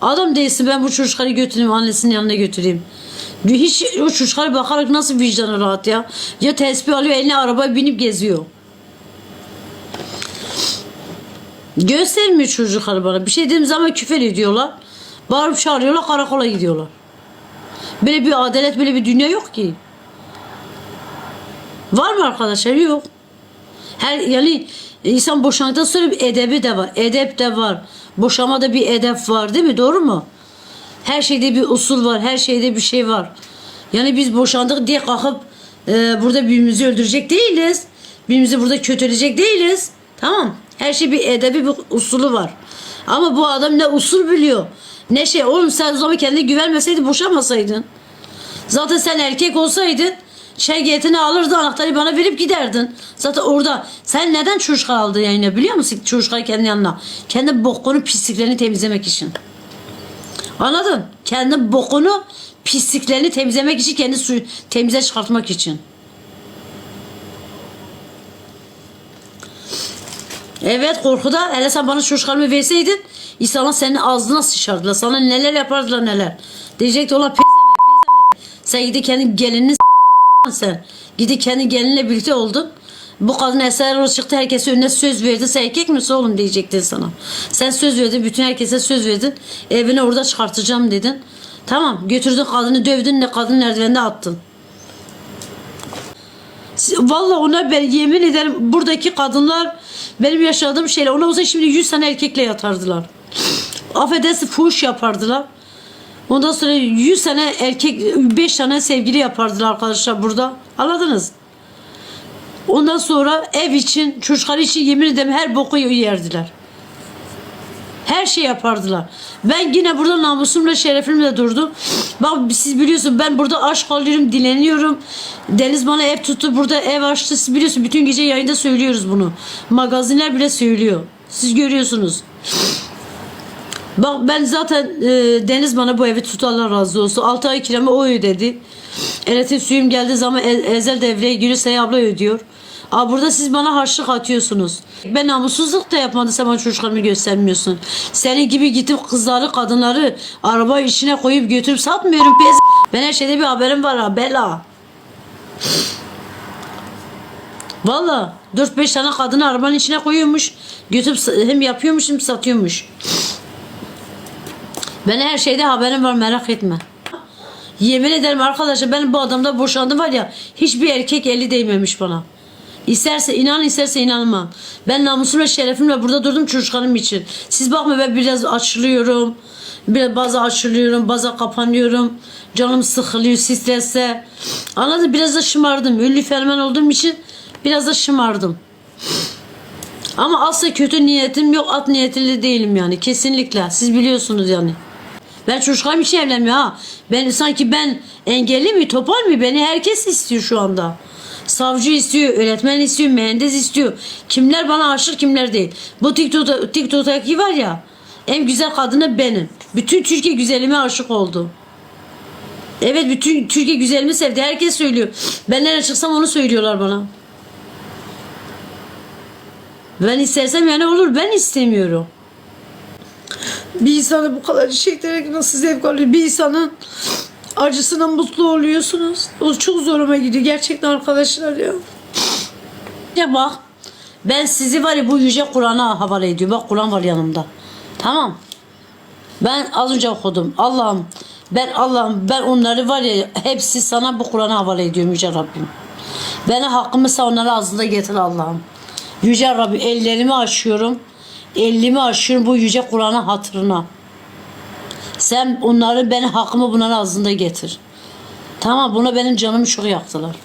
Adam değilsin ben bu çocukları götüreyim annesinin yanına götüreyim. Hiç o çocuklara bakarak nasıl vicdanı rahat ya. Ya tespih alıyor eline arabaya binip geziyor. Göstermiyor çocuklar bana. Bir şey dediğim zaman küfür ediyorlar. Bağırıp çağırıyorlar karakola gidiyorlar. Böyle bir adalet böyle bir dünya yok ki. Var mı arkadaşlar? Yok. Her yani insan boşandıktan sonra edebi de var. Edep de var. Boşamada bir edep var değil mi? Doğru mu? Her şeyde bir usul var. Her şeyde bir şey var. Yani biz boşandık diye kalkıp e, burada birbirimizi öldürecek değiliz. Birbirimizi burada kötüleyecek değiliz. Tamam. Her şey bir edebi bir usulü var. Ama bu adam ne usul biliyor. Ne şey. Oğlum sen o zaman kendine güvenmeseydin boşanmasaydın. Zaten sen erkek olsaydın şergiyetini alırdın anahtarı bana verip giderdin. Zaten orada sen neden çocuk aldın yayına biliyor musun? Çocukları kendi yanına. Kendi bokunu pisliklerini temizlemek için. Anladın? Kendi bokunu pisliklerini temizlemek için kendi suyu temize çıkartmak için. Evet korkuda hele sen bana çocuklarımı verseydin insanlar senin ağzına sıçardılar. Sana neler yapardılar neler. Diyecekti ola pezemek. Sen gidi kendi gelinini sen. Gidi kendi gelinle birlikte oldun. Bu kadın eser Erol çıktı herkese önüne söz verdi. Sen erkek misin oğlum diyecektin sana. Sen söz verdin bütün herkese söz verdin. Evini orada çıkartacağım dedin. Tamam götürdün kadını dövdün ne kadın merdivende attın. Vallahi ona ben yemin ederim buradaki kadınlar benim yaşadığım şeyler ona olsa şimdi 100 tane erkekle yatardılar. Affedersin fuhuş yapardılar. Ondan sonra 100 tane erkek 5 tane sevgili yapardılar arkadaşlar burada. Anladınız? Ondan sonra ev için çocuklar için yemin ederim her boku yerdiler. Her şey yapardılar. Ben yine burada namusumla şerefimle durdum. Bak siz biliyorsun ben burada aşk alıyorum, dileniyorum. Deniz bana ev tuttu, burada ev açtı. Siz biliyorsun bütün gece yayında söylüyoruz bunu. Magazinler bile söylüyor. Siz görüyorsunuz. Bak ben zaten e, Deniz bana bu evi tut Allah razı olsun. 6 ay kiramı o ödedi. Elektrik suyum geldiği zaman e, Ezel devreye giriyor abla ödüyor. Aa, burada siz bana harçlık atıyorsunuz. Ben namussuzluk da yapmadım sen bana çocuklarımı göstermiyorsun. Senin gibi gidip kızları kadınları araba içine koyup götürüp satmıyorum. Pez. Ben her şeyde bir haberim var ha bela. Valla 4-5 tane kadını arabanın içine koyuyormuş. Götürüp hem yapıyormuş hem satıyormuş. Ben her şeyde haberim var merak etme. Yemin ederim arkadaşlar ben bu adamda boşandım var ya hiçbir erkek eli değmemiş bana. İsterse inan isterse inanma. Ben namusumla şerefimle burada durdum çocuklarım için. Siz bakma ben biraz açılıyorum. Biraz bazı açılıyorum bazı kapanıyorum. Canım sıkılıyor stresse. Anladın biraz da şımardım. Ünlü fenomen olduğum için biraz da şımardım. Ama asla kötü niyetim yok. At niyetli değilim yani. Kesinlikle. Siz biliyorsunuz yani. Ben çocuklarım için evlenmiyorum ha. Ben sanki ben engelli mi topal mı? Beni herkes istiyor şu anda. Savcı istiyor, öğretmen istiyor, mühendis istiyor. Kimler bana aşık kimler değil. Bu TikTok'ta, TikTok'taki var ya en güzel kadını benim. Bütün Türkiye güzelime aşık oldu. Evet bütün Türkiye güzelimi sevdi. Herkes söylüyor. Ben nereye çıksam onu söylüyorlar bana. Ben istersem yani olur. Ben istemiyorum. Bir insanı bu kadar çektirerek nasıl zevk alıyor? Bir insanın acısına mutlu oluyorsunuz. O çok zoruma gidiyor gerçekten arkadaşlar ya. Ya bak ben sizi var ya bu yüce Kur'an'a havale ediyorum. Bak Kur'an var yanımda. Tamam. Ben az önce okudum. Allah'ım ben Allah'ım ben onları var ya hepsi sana bu Kur'an'a havale ediyorum Yüce Rabbim. Bana hakkımı sen onlara ağzında getir Allah'ım. Yüce Rabbim ellerimi açıyorum. Elimi açıyorum bu yüce Kur'an'ın hatırına. Sen onları benim hakkımı bunların ağzında getir. Tamam buna benim canımı çok yaktılar.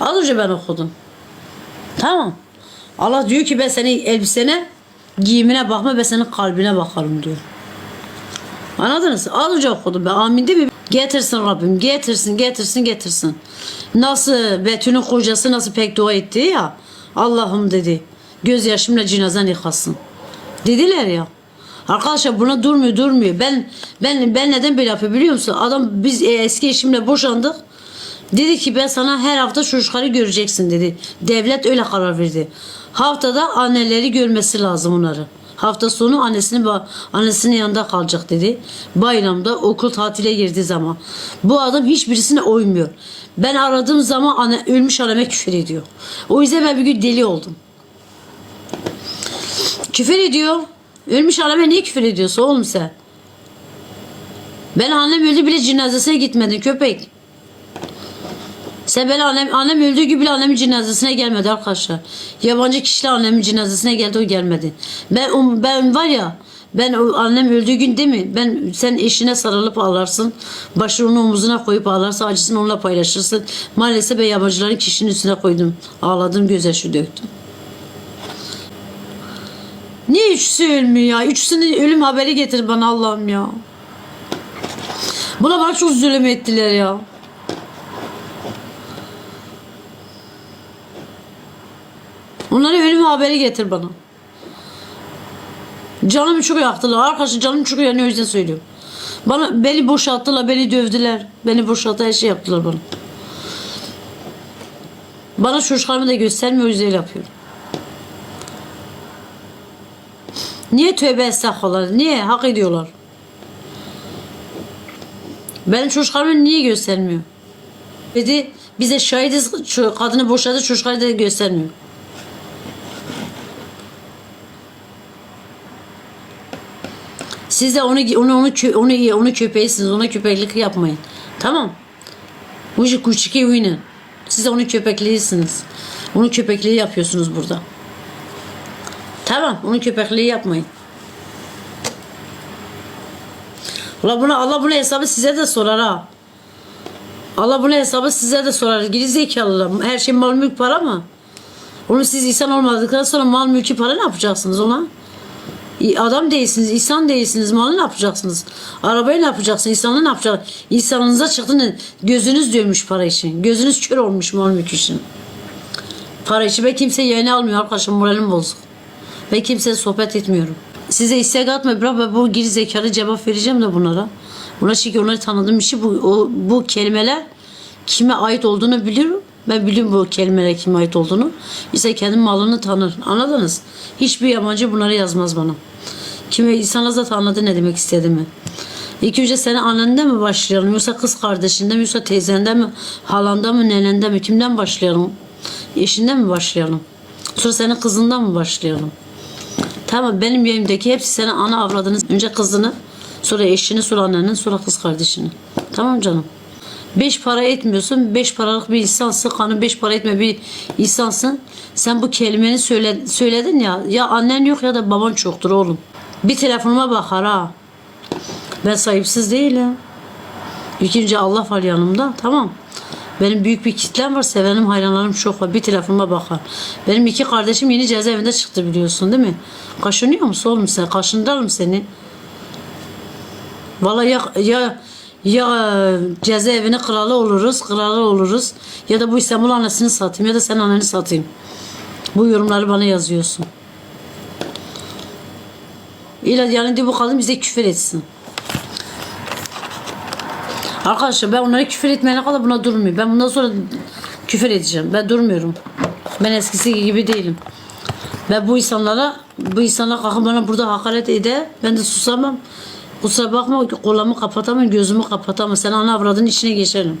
Az önce ben okudum. Tamam. Allah diyor ki ben senin elbisene, giyimine bakma ben senin kalbine bakarım diyor. Anladınız? Az önce okudum ben. Amin değil mi? Getirsin Rabbim. Getirsin, getirsin, getirsin. Nasıl Betül'ün kocası nasıl pek dua etti ya. Allah'ım dedi. Gözyaşımla cinazen yıkasın. Dediler ya. Arkadaşlar buna durmuyor durmuyor. Ben ben ben neden böyle yapıyor biliyor musun? Adam biz e, eski eşimle boşandık. Dedi ki ben sana her hafta çocukları göreceksin dedi. Devlet öyle karar verdi. Haftada anneleri görmesi lazım onları. Hafta sonu annesinin ba- annesinin yanında kalacak dedi. Bayramda okul tatile girdiği zaman. Bu adam hiçbirisine uymuyor. Ben aradığım zaman anne, ölmüş anneme küfür ediyor. O yüzden ben bir gün deli oldum. Küfür ediyor. Ölmüş anneme niye küfür ediyorsun oğlum sen? Ben annem öldü bile cenazesine gitmedin köpek. Sen ben annem, annem öldüğü gibi annemin cenazesine gelmedi arkadaşlar. Yabancı kişiler annemin cenazesine geldi o gelmedi. Ben ben var ya ben annem öldüğü gün değil mi? Ben sen eşine sarılıp ağlarsın. Başını onun omuzuna koyup ağlarsın. Acısını onunla paylaşırsın. Maalesef ben yabancıların kişinin üstüne koydum. Ağladım gözyaşı döktüm. Niye üçüsü ölmüyor ya? Üçüsünün ölüm haberi getir bana Allah'ım ya. Buna bana çok zulüm ettiler ya. Onları ölüm haberi getir bana. Canımı çok yaktılar. Arkadaşlar canım çok yanıyor o yüzden söylüyorum. Bana beni boşalttılar, beni dövdüler. Beni boşalttı her şey yaptılar bana. Bana çocuklarımı da göstermiyor o yüzden yapıyorum. Niye tövbe estağfurullah? Niye? Hak ediyorlar. Benim çocuklarımı niye göstermiyor? Dedi bize şahidiz kadını boşadı çocukları da göstermiyor. Siz de onu onu onu onu onu köpeğisiniz. Ona köpeklik yapmayın. Tamam. İşi küçük oynayın. Siz de onun köpekliğisiniz. Onun köpekliği yapıyorsunuz burada. Tamam. Onun köpekliği yapmayın. Allah buna Allah buna hesabı size de sorar ha. Allah buna hesabı size de sorar. Geri zekalılar. Her şey mal mülk para mı? Onu siz insan olmadıktan sonra mal mülkü para ne yapacaksınız ona? Adam değilsiniz, insan değilsiniz. Malı ne yapacaksınız? Arabayı ne yapacaksınız? İnsanı ne yapacaksınız? İnsanınıza çıktı gözünüz dönmüş para için. Gözünüz kör olmuş mal mülk için. Para için ve kimse yayını almıyor arkadaşım moralim bozuk. Ve kimseye sohbet etmiyorum. Size istek atma bırak ben bu geri zekalı cevap vereceğim de bunlara. Buna çünkü onları tanıdığım işi bu, o, bu kelimeler kime ait olduğunu biliyorum. Ben biliyorum bu kelimeler kime ait olduğunu. İşte kendi malını tanır. Anladınız? Hiçbir yabancı bunları yazmaz bana. Kime insanlar da anladı ne demek istediğimi. İlk önce senin annenden mi başlayalım yoksa kız kardeşinden mi yoksa teyzenden mi halanda mı nenenden mi kimden başlayalım? Eşinden mi başlayalım? Sonra senin kızından mı başlayalım? Tamam benim yerimdeki hepsi senin ana avradınız. Önce kızını, sonra eşini, sonra anneni, sonra kız kardeşini. Tamam canım. Beş para etmiyorsun. Beş paralık bir insansın. Kanun beş para etme bir insansın. Sen bu kelimeni söyle, söyledin ya. Ya annen yok ya da baban çoktur oğlum. Bir telefonuma bakar ha. Ben sahipsiz değilim. İkinci Allah var yanımda. Tamam. Benim büyük bir kitlem var. Sevenim, hayranlarım çok var. Bir telefonuma bakar. Benim iki kardeşim yeni cezaevinde çıktı biliyorsun değil mi? Kaşınıyor musun oğlum sen? Kaşındırırım seni. Vallahi ya, ya, ya cezaevine kralı oluruz, kralı oluruz. Ya da bu İstanbul annesini satayım ya da sen anneni satayım. Bu yorumları bana yazıyorsun. İlla yani diye bu kadın bize küfür etsin. Arkadaşlar ben onlara küfür etmeyene kadar buna durmuyor. Ben bundan sonra küfür edeceğim. Ben durmuyorum. Ben eskisi gibi değilim. Ben bu insanlara bu insanlar kalkıp bana burada hakaret ede ben de susamam. Kusura bakma kolumu kapatamam, gözümü kapatamam. Sen ana avradın içine geçerim.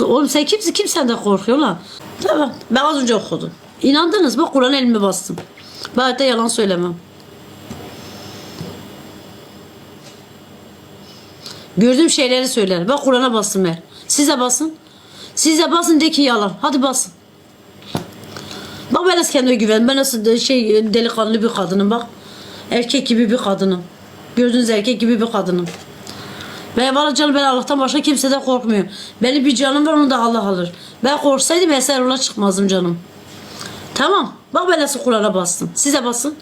Oğlum sen kimsin? Kim senden korkuyor lan? Tamam. Ben az önce okudum. İnandınız mı? Kur'an elime bastım. Ben hayatta yalan söylemem. Gördüğüm şeyleri söylerim. Ben Kur'an'a bastım ver. Siz de basın. Siz de basın de ki yalan. Hadi basın. Bak ben nasıl kendime güven. Ben nasıl de- şey delikanlı bir kadınım bak. Erkek gibi bir kadınım. Gördüğünüz erkek gibi bir kadınım. Ben var canım ben Allah'tan başka kimseden korkmuyorum. Benim bir canım var onu da Allah alır. Ben korksaydım Eserullah çıkmazdım canım. Tamam. Bak ben nasıl Kur'an'a bastım. Siz de basın.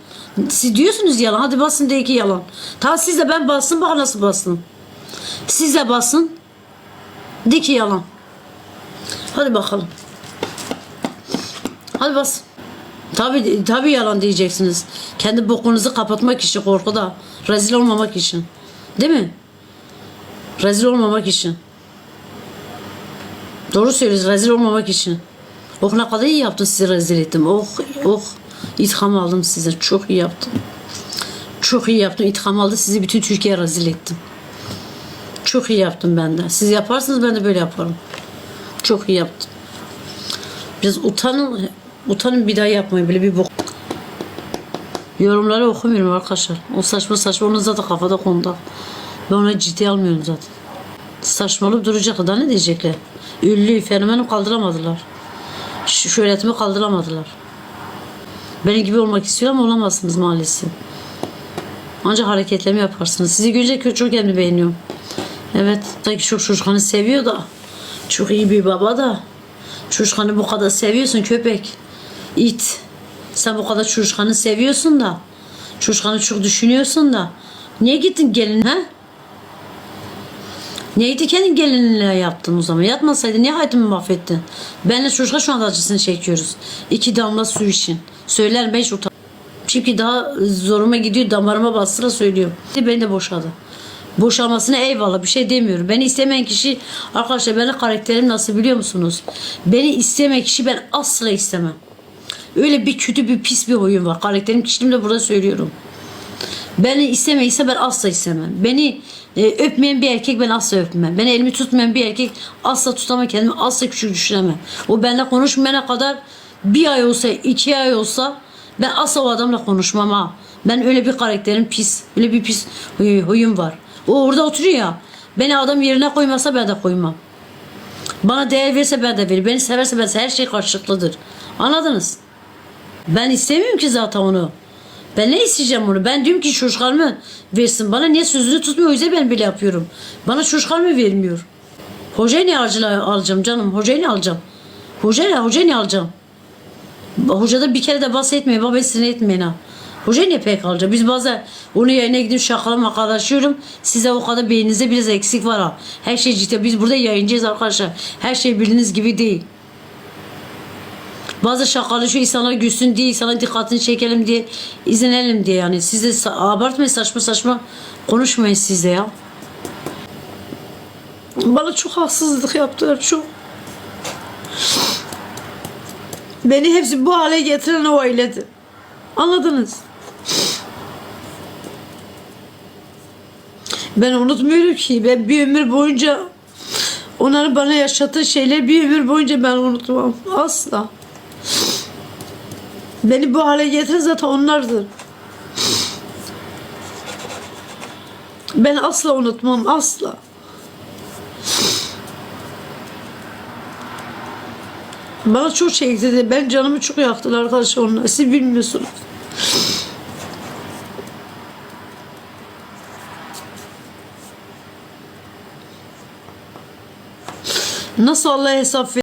Siz diyorsunuz yalan. Hadi basın de ki yalan. Tamam siz de ben bastım. Bak nasıl bastım. Siz de basın. De ki yalan. Hadi bakalım. Hadi bas. Tabi tabi yalan diyeceksiniz. Kendi bokunuzu kapatmak için korkuda. Rezil olmamak için. Değil mi? Rezil olmamak için. Doğru söylüyorsun rezil olmamak için. Oh ne kadar iyi yaptın sizi rezil ettim. Oh oh. İntikam aldım size. Çok iyi yaptım. Çok iyi yaptım. İntikam aldı. Sizi bütün Türkiye'ye rezil ettim. Çok iyi yaptım ben de. Siz yaparsınız ben de böyle yaparım. Çok iyi yaptım. Biraz utanın. Utanın bir daha yapmayın. Böyle bir bok. Yorumları okumuyorum arkadaşlar. O saçma saçma. Onun zaten kafada konuda. Ben ona ciddi almıyorum zaten. Saçmalık duracak da ne diyecekler? Ünlü fenomeni kaldıramadılar. Şöhretimi kaldıramadılar. Benim gibi olmak istiyor ama olamazsınız maalesef. Ancak hareketlerimi yaparsınız. Sizi görünce çok kendimi beğeniyorum. Evet. Sanki çok çocuklarını seviyor da. Çok iyi bir baba da. Çocuklarını bu kadar seviyorsun köpek. İt. Sen bu kadar çocuklarını seviyorsun da. Çocuklarını çok düşünüyorsun da. Niye gittin gelin ha? Neydi kendin gelinle yaptın o zaman? Yatmasaydın niye hayatımı mahvettin? Benle çocuklar şu anda acısını çekiyoruz. İki damla su için. Söyler hiç utan. Çünkü daha zoruma gidiyor damarıma bastıra söylüyorum. Beni de boşadı. Boşalmasına eyvallah bir şey demiyorum. Beni istemeyen kişi arkadaşlar benim karakterim nasıl biliyor musunuz? Beni istemeyen kişi ben asla istemem. Öyle bir kötü bir pis bir huyum var. Karakterim kişiliğimle burada söylüyorum. Beni istemeyse ben asla istemem. Beni e, öpmeyen bir erkek ben asla öpmem. Beni elimi tutmayan bir erkek asla tutamam kendimi asla küçük düşünemem. O benimle konuşmayana kadar bir ay olsa iki ay olsa ben asla o adamla konuşmam ha. Ben öyle bir karakterim pis. Öyle bir pis huy- huyum var. O orada oturuyor ya. Beni adam yerine koymasa ben de koymam. Bana değer verirse ben de veririm. Beni severse ben de her şey karşılıklıdır. Anladınız? Ben istemiyorum ki zaten onu. Ben ne isteyeceğim onu? Ben diyorum ki çocuklarımı versin. Bana niye sözünü tutmuyor? O yüzden ben bile yapıyorum. Bana çocuklarımı vermiyor. Hocayı ne alacağım, canım? Hocayı ne alacağım? Hocayı ne, hocayı ne alacağım? Hocada bir kere de bahsetmeyin. Baba sinir etmeyin ha. Hocayı ne pek alacağım? Biz bazen onu yayına gidip şakalı makalaşıyorum. Size o kadar beyninizde biraz eksik var ha. Her şey ciddi. Biz burada yayıncıyız arkadaşlar. Her şey bildiğiniz gibi değil. Bazı şakalı şu insanlar gülsün diye, insana dikkatini çekelim diye, izlenelim diye yani. Siz de abartmayın saçma saçma konuşmayın siz de ya. Bana çok haksızlık yaptılar çok. Beni hepsi bu hale getiren o ailedi. Anladınız? Ben unutmuyorum ki. Ben bir ömür boyunca onların bana yaşattığı şeyleri bir ömür boyunca ben unutmam. Asla. Beni bu hale getiren zaten onlardır. Ben asla unutmam. Asla. Bana çok şey ekledi. Ben canımı çok yaktılar arkadaşlar onlar. Siz bilmiyorsunuz. Nasıl Allah hesap ver-